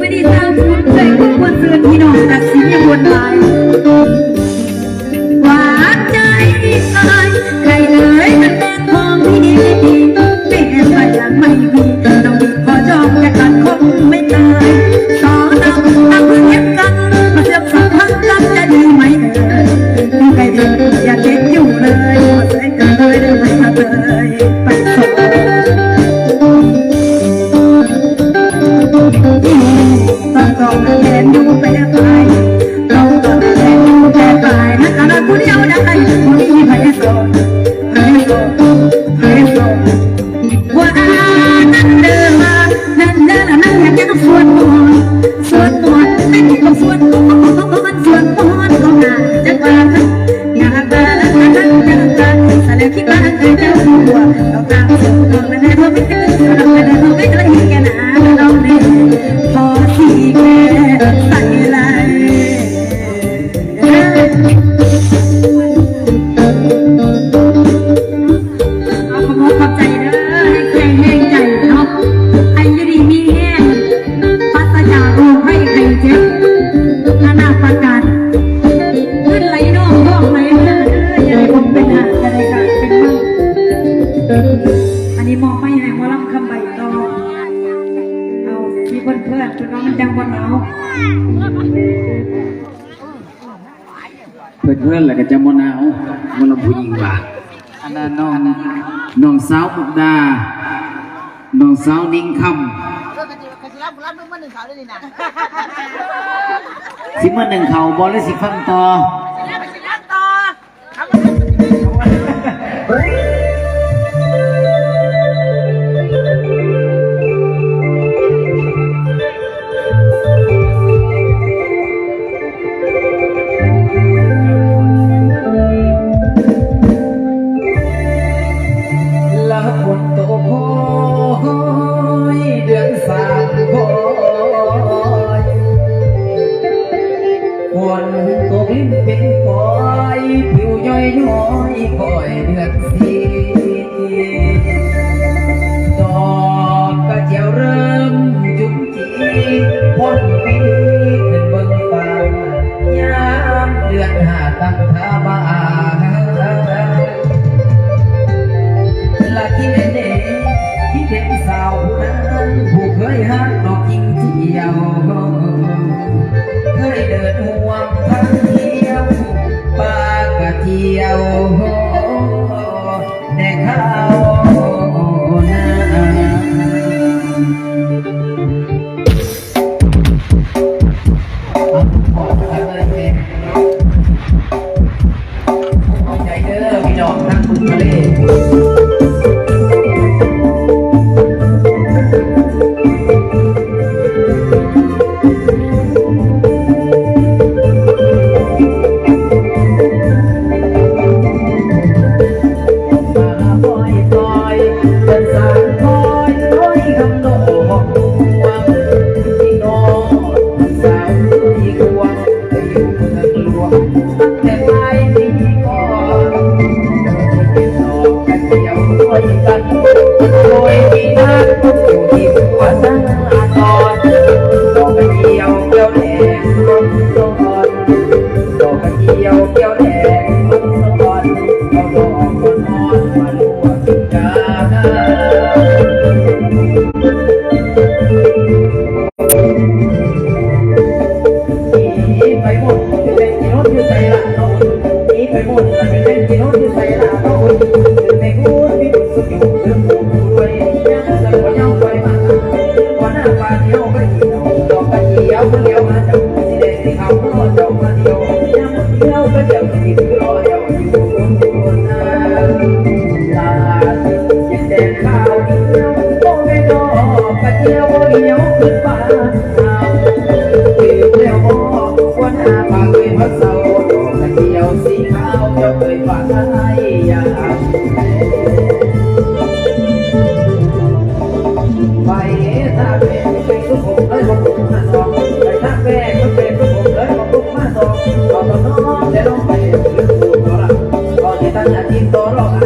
ไม่ได้สร้างคุนใจก็ควรเตือนพี่น้องตัดสินอย่าวนลาย เราตามสืบคนมาได้เพราะไม่เค นั่นแหละก็จะมนาวมันาผู้หญิงว่าน้องน้องสาวบุกดาน้องสาวนิ่งคำสิเมาหนึ่งเขาบอลเลยสิฟังต่อ y เป็นข้าเดียวโอ้ไม่นอกกระเจียวเหนียวขึ้นฟ้าเกี่ยวแล้วมอควรหาปากเลพระเสาดอกกเจียวสีขาวเจ้าเคยฝันให้ยาไปตาเป็นเป็นทุกผมเลยบอกทุกมาสองไปตาเป็นก็เป็นทุกผมเลยบอกทุกมาสองบอกน้องแต่ต้องไปลืมตัวเราก็ที่ตั้งอาทิตย์ตัวเรา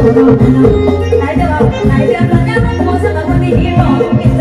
来者は来者の皆さんもそのためにも。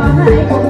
รอ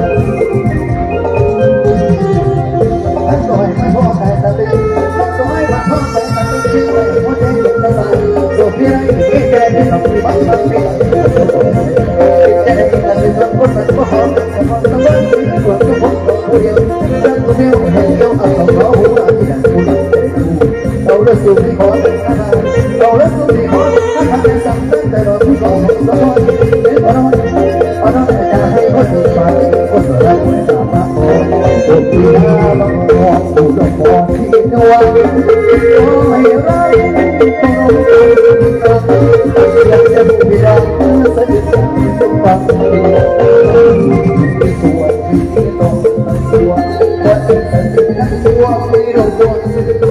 Don't let me hold, don't let me hold, I can't stop, don't let me hold, we don't want to